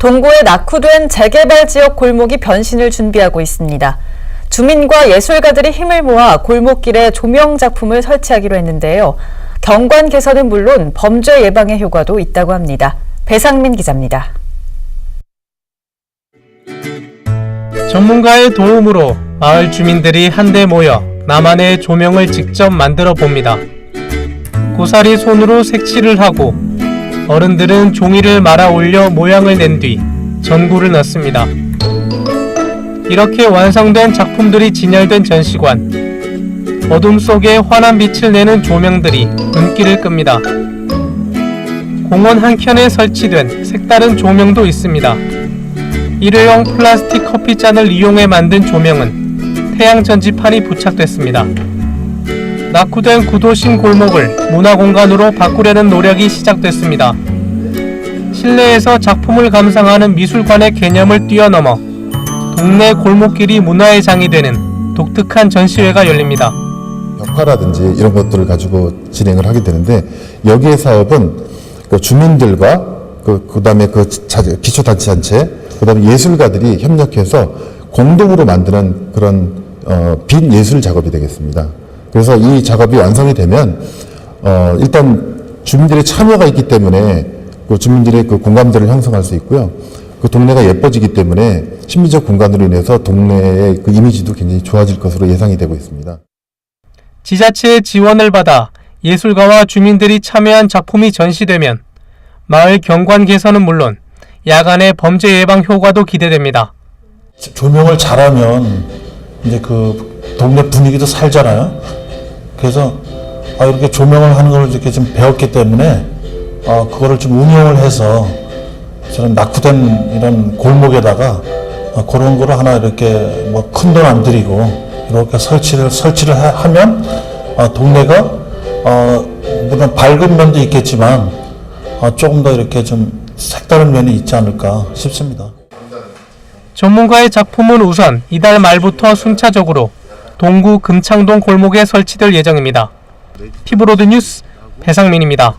동구에 낙후된 재개발 지역 골목이 변신을 준비하고 있습니다. 주민과 예술가들이 힘을 모아 골목길에 조명 작품을 설치하기로 했는데요. 경관 개선은 물론 범죄 예방의 효과도 있다고 합니다. 배상민 기자입니다. 전문가의 도움으로 마을 주민들이 한데 모여 나만의 조명을 직접 만들어 봅니다. 고사리 손으로 색칠을 하고 어른들은 종이를 말아 올려 모양을 낸 뒤 전구를 넣습니다. 이렇게 완성된 작품들이 진열된 전시관. 어둠 속에 환한 빛을 내는 조명들이 눈길을 끕니다. 공원 한켠에 설치된 색다른 조명도 있습니다. 일회용 플라스틱 커피잔을 이용해 만든 조명은 태양 전지판이 부착됐습니다. 낙후된 구도심 골목을 문화공간으로 바꾸려는 노력이 시작됐습니다. 실내에서 작품을 감상하는 미술관의 개념을 뛰어넘어 동네 골목길이 문화의 장이 되는 독특한 전시회가 열립니다. 벽화라든지 이런 것들을 가지고 진행을 하게 되는데 여기에 사업은 그 주민들과 그그 자- 기초단체단체 그 다음에 예술가들이 협력해서 공동으로 만드는 그런 어, 빈 예술 작업이 되겠습니다. 그래서 이 작업이 완성이 되면 어, 일단 주민들의 참여가 있기 때문에 그 주민들의 그 공감대를 형성할 수 있고요. 그 동네가 예뻐지기 때문에 심리적 공간으로 인해서 동네의 그 이미지도 굉장히 좋아질 것으로 예상이 되고 있습니다. 지자체의 지원을 받아 예술가와 주민들이 참여한 작품이 전시되면 마을 경관 개선은 물론 야간의 범죄 예방 효과도 기대됩니다. 조명을 잘하면 이제 그 동네 분위기도 살잖아요. 그래서 아, 이렇게 조명을 하는 걸 이렇게 좀 배웠기 때문에 아, 그거를 좀 응용을 해서 저는 낙후된 이런 골목에다가 아, 그런 거를 하나 이렇게 뭐 큰 돈 안 들이고 이렇게 설치를 설치를 하- 하면 아, 동네가 어, 물론 밝은 면도 있겠지만 아, 조금 더 이렇게 좀 색다른 면이 있지 않을까 싶습니다. 전문가의 작품은 우선 이달 말부터 순차적으로 동구 금창동 골목에 설치될 예정입니다. 피브로드 뉴스 배상민입니다.